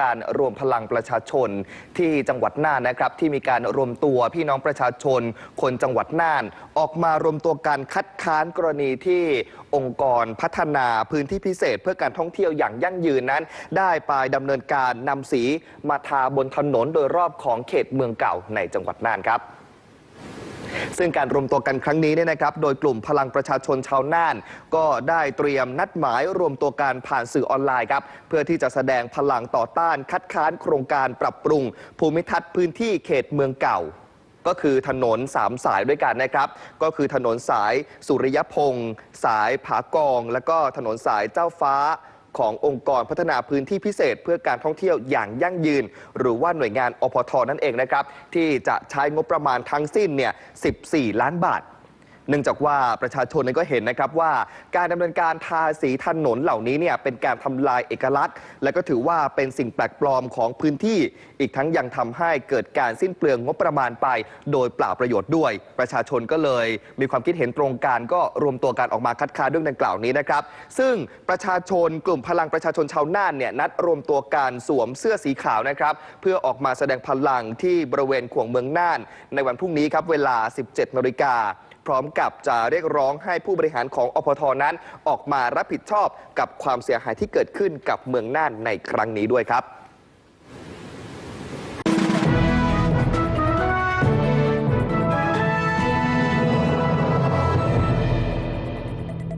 การรวมพลังประชาชนที่จังหวัดน่านนะครับ ที่มีการรวมตัวพี่น้องประชาชน คนจังหวัดน่าน ออกมารวมตัวกันคัดค้านกรณีที่องค์กรพัฒนาพื้นที่พิเศษ เพื่อการท่องเที่ยวอย่างยั่งยืนนั้น ได้ไปดำเนินการนำสีมาทาบนถนนโดยรอบของเขตเมืองเก่าในจังหวัดน่านครับ ซึ่งการรวมตัวกันครั้งนี้เนี่ยนะครับ โดยกลุ่มพลังประชาชนชาวน่าน ก็ได้เตรียมนัดหมายรวมตัวกันผ่านสื่อออนไลน์ครับ เพื่อที่จะแสดงพลังต่อต้านคัดค้านโครงการปรับปรุง ภูมิทัศน์พื้นที่เขตเมืองเก่าก็คือถนน 3 สายด้วยกันนะครับ ก็คือถนนสายสุริยพงศ์สายผากอง และก็ถนนสายเจ้าฟ้า ขององค์กรพัฒนาพื้นที่พิเศษ เพื่อการท่องเที่ยวอย่างยั่งยืน หรือว่าหน่วยงานอพทนั่นเองนะครับที่จะใช้งบประมาณทั้งสิ้นเนี่ย 14 ล้านบาท เนื่องจากว่าประชาชนเองก็เห็นนะครับว่าการดำเนินการทาสีถนนเหล่านี้เนี่ยเป็นการทำลายเอกลักษณ์ และก็ถือว่าเป็นสิ่งแปลกปลอมของพื้นที่ อีกทั้งยังทำให้เกิดการสิ้นเปลืองงบประมาณไป โดยเปล่าประโยชน์ด้วย ประชาชนก็เลยมีความคิดเห็นตรงกันก็รวมตัวกันออกมาคัดค้านเรื่องดังกล่าวนี้นะครับ ซึ่งประชาชนกลุ่มพลังประชาชนชาวน่านเนี่ยนัดรวมตัวกันสวมเสื้อสีขาวนะครับเพื่อออกมาแสดงพลังที่บริเวณขวงเมืองน่าน ในวันพรุ่งนี้ครับเวลา 17นาฬิกา พร้อมกับจะเรียกร้องให้ผู้บริหารของอพทนั้น ออกมารับผิดชอบกับความเสียหายที่เกิดขึ้นกับเมืองน่านในครั้งนี้ด้วยครับ